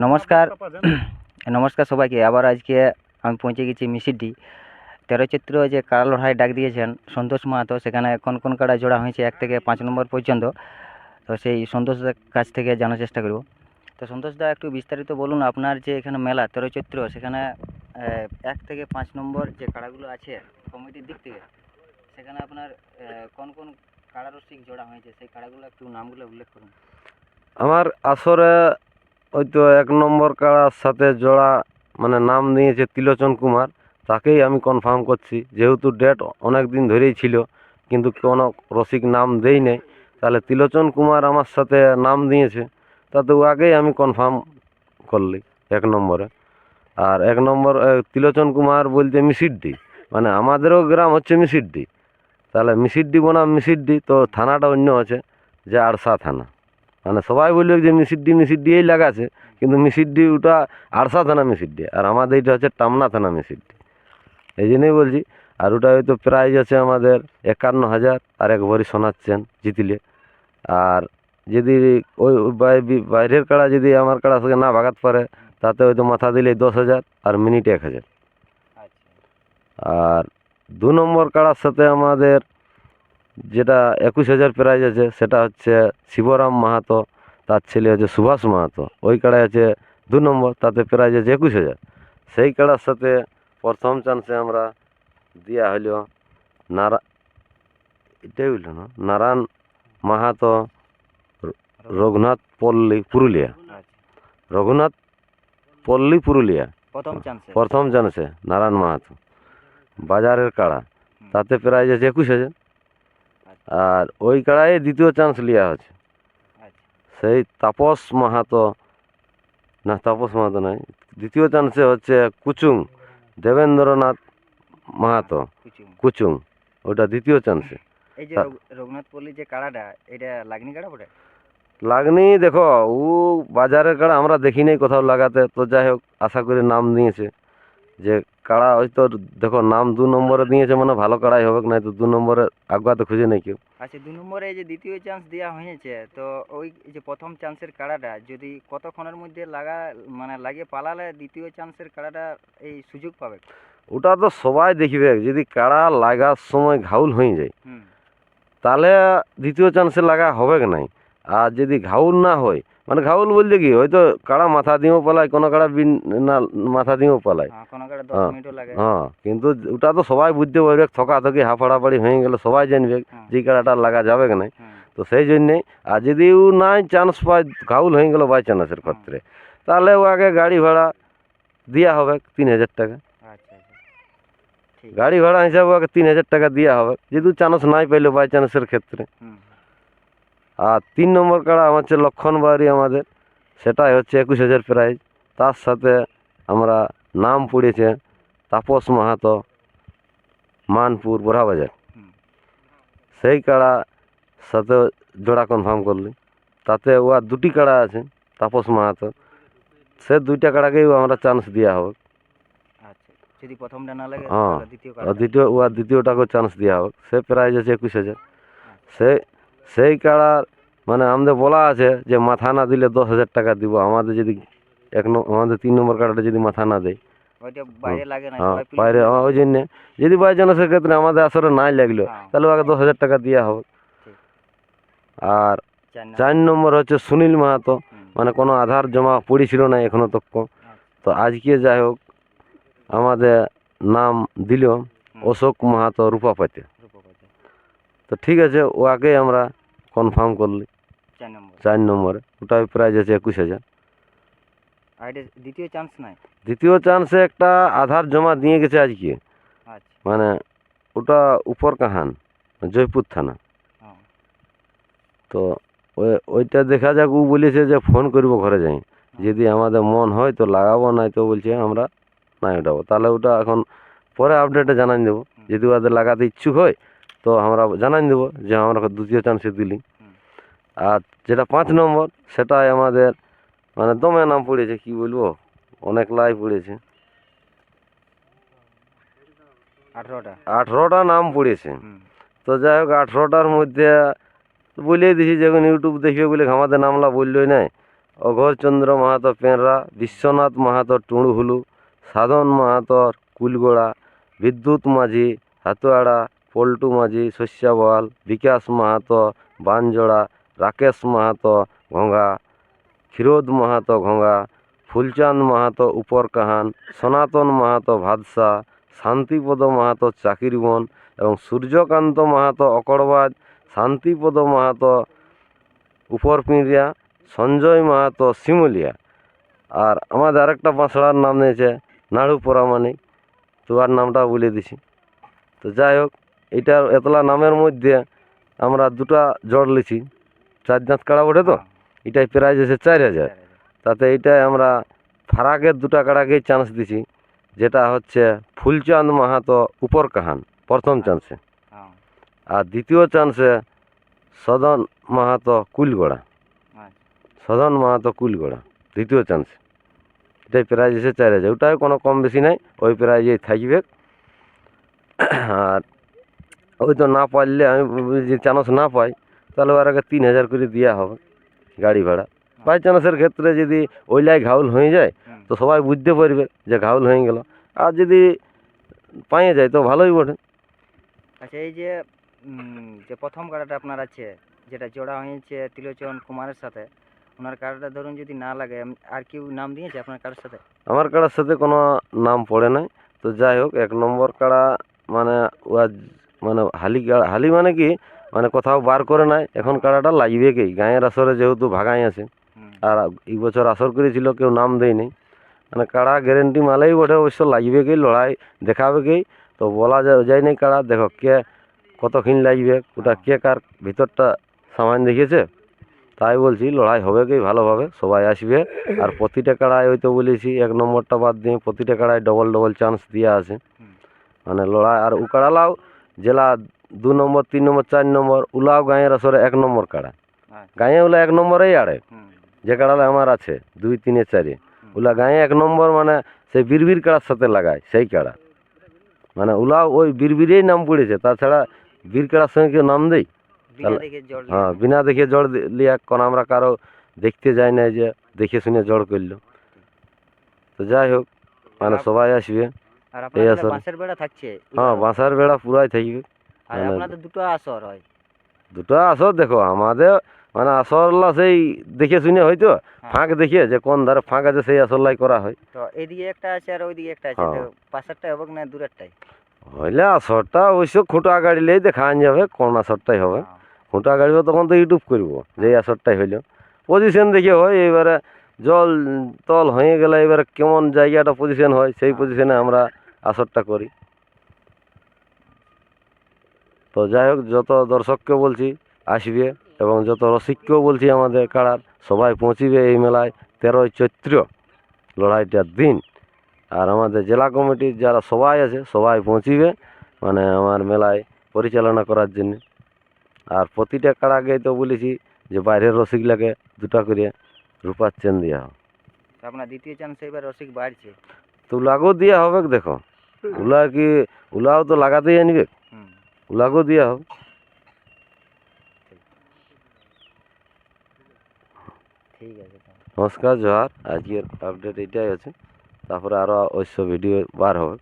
নমস্কার। নমস্কার সবাইকে। আবার আজকে আমি পৌঁছে গেছি মিসিডি। তেরো চিত্র যে কাড়া লড়াই ডাক দিয়েছেন সন্তোষ মাহাতো সেখানে কোন কোন কাড়া জোড়া হয়েছে এক থেকে পাঁচ নম্বর পর্যন্ত তো সেই সন্তোষের কাছ থেকে জানার চেষ্টা করব। তো সন্তোষদা একটু বিস্তারিত বলুন আপনার যে এখানে মেলা তেরো চৈত্র সেখানে এক থেকে পাঁচ নম্বর যে কাড়াগুলো আছে কমিটির দিক থেকে সেখানে আপনার কোন কোন কাড়া রসিক জোড়া হয়েছে? সেই কাড়াগুলো একটু নামগুলো উল্লেখ করুন। আমার আসরে ওই তো এক নম্বর কাড়ার সাথে জোড়া মানে নাম দিয়েছে ত্রিলোচন কুমার, তাকেই আমি কনফার্ম করছি। যেহেতু ডেট অনেক দিন ধরেই ছিল, কিন্তু কোনো রসিক নাম দেই নাই। তাহলে ত্রিলোচন কুমার আমার সাথে নাম দিয়েছে তাতে ও আগেই আমি কনফার্ম করলি এক নম্বরে। আর এক নম্বর ত্রিলোচন কুমার বলতে মিসিড্ডি মানে আমাদেরও গ্রাম হচ্ছে মিসিড্ডি তাহলে মিসিড্ডি বনাম মিসিড্ডি তো থানাটা অন্য আছে, যে আরসা থানা। মানে সবাই বলবে যে মিসিড্ডি মিসিড্ডি এই লাগাছে কিন্তু মিসিড্ডি ওটা আরসা থানা মিসিড্ডি আর আমাদের এটা হচ্ছে টামনা থানা মিসিড্ডি এই জন্যই বলছি আর ওটা হয়তো প্রাইজ আছে আমাদের একান্ন হাজার আর এক ভরি শোনাচ্ছেন জিতিলে। আর যদি ওই বাইরের কাড়া যদি আমার কাড়া সঙ্গে না ভাগাত পারে তাতে হয়তো মাথা দিলে দশ হাজার আর মিনিটে এক হাজার। আচ্ছা। আর দু নম্বর কাড়ার সাথে আমাদের যেটা একুশ হাজার প্রাইজ আছে সেটা হচ্ছে শিবরাম মাহাতো তার ছেলে হচ্ছে সুভাষ মাহাতো। ওই কাড়ায় আছে দু নম্বর তাতে প্রাইজ আছে একুশ হাজার। সেই কাড়ার সাথে প্রথম চান্সে আমরা দেওয়া হলো নারা এটাই হইল না নারায়ণ মাহাতো র- রঘুনাথ পল্লী পুরুলিয়া। আচ্ছা রঘুনাথ পল্লী পুরুলিয়া। প্রথম চান্সে প্রথম জানছে নারায়ণ মাহাতো। বাজারের কাড়া তাতে প্রাইজ আছে একুশ হাজার। আর ওই কাড়ায় দ্বিতীয় চান্স লিয়া হচ্ছে। সেই তাপস মাহাতো না তাপস মাহাতো নয় দ্বিতীয় চান্সে হচ্ছে কুচুং দেবেন্দ্রনাথ মাহাতো কুচুং। ওটা দ্বিতীয় চান্সে এই যে তা- রঘু- রঘুনাথ পল্লী যে কাড়াটা এটা লাগনি কাড়া বটে? লাগনি দেখো ও বাজারের কাড়া আমরা দেখি নাই কোথাও লাগাতে তো যাই হোক আশা করি নাম নিয়েছে যে কাড়া হয়তো দেখো নাম দু নম্বরে দিয়েছে মানে ভালো কাড়াই হবে নাই তো দু নম্বরে আগুয়াতে খুঁজে নেই কেউ। আচ্ছা দু নম্বরে এই যে দ্বিতীয় চান্স দেওয়া হয়েছে তো ওই যে প্রথম চান্সের কাড়াটা যদি কতক্ষণের মধ্যে লাগা মানে লাগিয়ে পালালে দ্বিতীয় চান্সের কাড়াটা এই সুযোগ পাবে? ওটা তো সবাই দেখবে যদি কাড়া লাগার সময় ঘাউল হয়ে যায় তাহলে দ্বিতীয় চান্সে লাগা হবে কি নাই? আর যদি ঘাউল না হয় মানে ঘাউল বলতে কি হয়তো কাড়া মাথা দিয়েও পালায় কোনো কাড়া বিন না মাথা দিয়েও পালায়। হ্যাঁ হ্যাঁ, হ্যাঁ কিন্তু ওটা তো সবাই বুঝতে পারবে থকা থকি হাফাড়াফাড়ি হয়ে গেলে সবাই জানবে হুম, যে কাড়াটা লাগা যাবে নাই। তো সেই জন্যেই আর যদি ও নাই চান্স পায় ঘাউল হয়ে গেল বাই চান্সের ক্ষেত্রে তাহলে ও আগে গাড়ি ভাড়া দেওয়া হবে তিন হাজার টাকা। আচ্ছা আচ্ছা। গাড়ি ভাড়া হিসাবে ওকে তিন হাজার টাকা দেওয়া হবে যদি চান্স নাই পাইলো বাই চান্সের ক্ষেত্রে। হুম। আর তিন নম্বর কাড়া আমার হচ্ছে লক্ষণবাড়ি আমাদের। সেটাই হচ্ছে একুশ হাজার প্রাইজ তার সাথে আমরা নাম পড়েছে তাপস মাহাতো মানপুর বোরাবাজার সেই কাড়া সাথে জোড়া কনফার্ম করলি। তাতে ও আর দুটি কাড়া আছে তাপস মাহাতো। সে দুইটা কাড়াকেই আমরা চান্স দেওয়া হবে আচ্ছা যদি প্রথমটা না লাগে হ্যাঁ, দ্বিতীয় ও আর দ্বিতীয়টাকেও চান্স দেওয়া হোক। সে প্রাইজ আছে একুশ হাজার। সে সেই কাড়ার মানে আমাদের বলা আছে যে মাথা না দিলে দশ হাজার টাকা দিব। আমাদের যদি এক আমাদের তিন নম্বর কাড়াটা যদি মাথা না দেয়। বাইরে হ্যাঁ বাইরে হ্যাঁ, ওই জন্যে। যদি বাই ক্ষেত্রে আমাদের আসলে নাই লাগল হ্যাঁ, তাহলে ওকে দশ হাজার টাকা দেওয়া হবে আর চার নম্বর। হচ্ছে সুনীল মাহাতো। মানে কোনো আধার জমা পড়েছিল না এখনও তক তো আজকে যাই হোক আমাদের নাম দিল অশোক মাহাতো রূপাপাতে। তো ঠিক আছে ও আগেই আমরা কনফার্ম করলি। চার নম্বর। চার নম্বরে। ওটাই প্রাইজ আছে একুশ হাজার। আর এটা দ্বিতীয় চান্স নাই? দ্বিতীয় চান্সে একটা আধার জমা দিয়ে গেছে আজকে। আচ্ছা। মানে ওটা উপর কাহান জয়পুর থানা। তো ওই ওইটা দেখা যাক ও বলেছে যে ফোন করব ঘরে যাই। যদি আমাদের মন হয় তো লাগাবো নাই তো বলছে আমরা নাই উঠাবো। তাহলে ওটা এখন পরে আপডেটে জানাই দেবো। যদি ওদের লাগাতে ইচ্ছুক হয় তো আমরা জানাই দেবো যে আমরা দ্বিতীয় চান্সে দিলি। আর যেটা পাঁচ নম্বর সেটাই আমাদের মানে দমে নাম পড়েছে কি বলব? অনেক লাই পড়েছে। আঠেরোটা? নাম পড়েছে। তো যাই হোক আঠেরোটার মধ্যে বলিয়ে দিছি যখন ইউটিউব দেখবে বলে আমাদের নামলা বললোই নাই। অঘরচন্দ্র মাহাতো পেঁড়া বিশ্বনাথ মাহাতো টুড়ুহুলু সাধন মাহাতোর কুলগোড়া বিদ্যুৎ মাঝি হাতুয়াড়া পল্টু মাঝি শস্যাবল বিকাশ মাহাতো বানজোড়া রাকেশ মাহাতো ঘোঙা ক্ষীরোদ মাহাতো ঘোঙা ফুলচাঁদ মাহাতো, উপর কাহান, সনাতন মাহাতো ভাদসা শান্তিপদ মাহাতো, চাকিরবন এবং সূর্যকান্ত মাহাতো, অকড়বাজ, শান্তিপদ মাহাতো উপর পিঁড়িয়া সঞ্জয় মাহাতো, শিমুলিয়া। আর আমাদের আরেকটা বাঁশড়ার নাম নিয়েছে নাড়ু পরামানিক তোমার নামটা বলে দিছি। তো যাই হোক, এটার এতলা নামের মধ্যে আমরা দুটা জড় লিছি। চার দাঁত কাড়া ওঠে তো? এটাই প্রাইজ এসে চার হাজার। তাতে এইটাই আমরা ফারাকের দুটা কাড়াকেই চান্স দিছি যেটা হচ্ছে ফুলচাঁদ মাহাতো উপর কাহান প্রথম চান্সে হ্যাঁ। আর দ্বিতীয় চান্সে সদন মাহাতো কুলগোড়া। আচ্ছা। সদন মাহাতো কুলগোড়া দ্বিতীয় চান্সে এটাই প্রাইজ এসে চার হাজার। ওটাই কোনো কম বেশি নাই ওই প্রাইজেই থাকবে। আর ওই তো না পারলে আমি যদি চান্স না পাই তাহলে ওর আগে তিন হাজার করে দেওয়া হবে গাড়ি ভাড়া। বাই চান্সের ক্ষেত্রে যদি ওইলাই ঘাউল হয়ে যায় তো সবাই বুঝতে পারবে যে ঘাউল হয়ে গেল। আর যদি পাইয়ে যায় তো ভালোই বটে। আচ্ছা এই যে যে প্রথম কাড়াটা আপনার আছে যেটা জোড়া হয়েছে ত্রিলোচন কুমারের সাথে ওনার কাড়াটা ধরুন যদি না লাগে আর কেউ নাম দিয়েছে আপনার কাড়ার সাথে? আমার কাড়ার সাথে কোনো নাম পড়ে নাই। তো যাই হোক এক নম্বর কাড়া মানে মানে হালি হালি মানে কি মানে কোথাও বার করে নাই। এখন কাড়াটা লাগবে কি? গাঁয়ের আসরে যেহেতু ভাগাই আছে। আর এই বছর আসর করেছিল কেউ নাম দেয়নি। মানে কাড়া গ্যারেন্টি মালেই বটে অবশ্য লাগবে কি লড়াই দেখাবে কি? তো বলা যায় নাই কাড়া দেখো কে কতক্ষণ লাগবে ওটা কে কার ভিতরটা সামান দেখিয়েছে? তাই বলছি লড়াই হবে কি ভালোভাবে সবাই আসবে। আর প্রতিটা কাড়ায় হয়তো বলেছি এক নম্বরটা বাদ দিয়ে প্রতিটা কাড়ায় ডবল ডবল চান্স দেওয়া আছে। মানে লড়াই আর ও কাড়ালাও জেলা দু নম্বর তিন নম্বর চার নম্বর উলাও গাঁয়ের আসরে এক নম্বর কাড়া। আচ্ছা। গাঁয়ে ওলা এক নম্বরেই আড়ে। যে কাড়ালে আমার আছে দুই তিনে চারে। ওলা গাঁয়ে এক নম্বর মানে সেই বিরবির কাড়ার সাথে লাগায় সেই কাড়া। মানে ওলাও ওই বিরবিরেই নাম পড়েছে তাছাড়া বীর কাড়ার সঙ্গে কেউ নাম দেই? হ্যাঁ বিনা দেখে জড় লিয়া কোন আমরা কারও দেখতে যাই না যে দেখে শুনে জড় করল। তো যাই হোক মানে সবাই আসবে। বাঁশের হ্যাঁ এবারও। বেড়া পুরাই থাকবে। আর মানে- আপনাদের দুটো আসর হয় দুটো আসর দেখো আমাদের মানে আসরলা সেই দেখে শুনে হয়তো হ্যাঁ। ফাঁক দেখিয়ে যে কোন ধারে ফাঁক আছে সেই আসরলাই করা হয় তো এইদিকে একটা আছে আর ওইদিকে একটা আছে হ্যাঁ। পাশেরটা হবে না দূরেরটাই হইলে আসরটা অবশ্য খুঁটা গাড়িলেই দেখা যাবে কোন আসরটাই হবে হ্যাঁ। খুঁটা গাড়িব তখন তো ইউটিউব করব যে এই আসরটাই হইল পজিশন দেখে হয় এবারে জল তল হয়ে গেলে এবারে কেমন জায়গাটা পজিশন হয় সেই। পজিশনে আমরা আসরটা করি তো যাই হোক যত দর্শককে বলছি আসবে এবং যত রসিককেও বলছি আমাদের কাড়ার সবাই পৌঁছিবে এই মেলায় তেরোই চৈত্র লড়াইটার দিন। আর আমাদের জেলা কমিটির যারা সবাই আছে সবাই পৌঁছিবে মানে আমার মেলায় পরিচালনা করার জন্য। আর প্রতিটা কাড়াকে তো বলেছি যে বাইরের রসিকলাকে দুটা করে রূপার চেন দেওয়া হবে আপনার দ্বিতীয় চান্স এবার রসিক বাড়ছে। তো উলাগও দেওয়া হবে দেখো। উলা কি উলাও তো লাগাতেই আনবে? হুম দিয়া হোক। ঠিক আছে নমস্কার জোহার। আজকের আপডেট এটাই আছে তারপরে আরও অবশ্য ভিডিও বার হবে।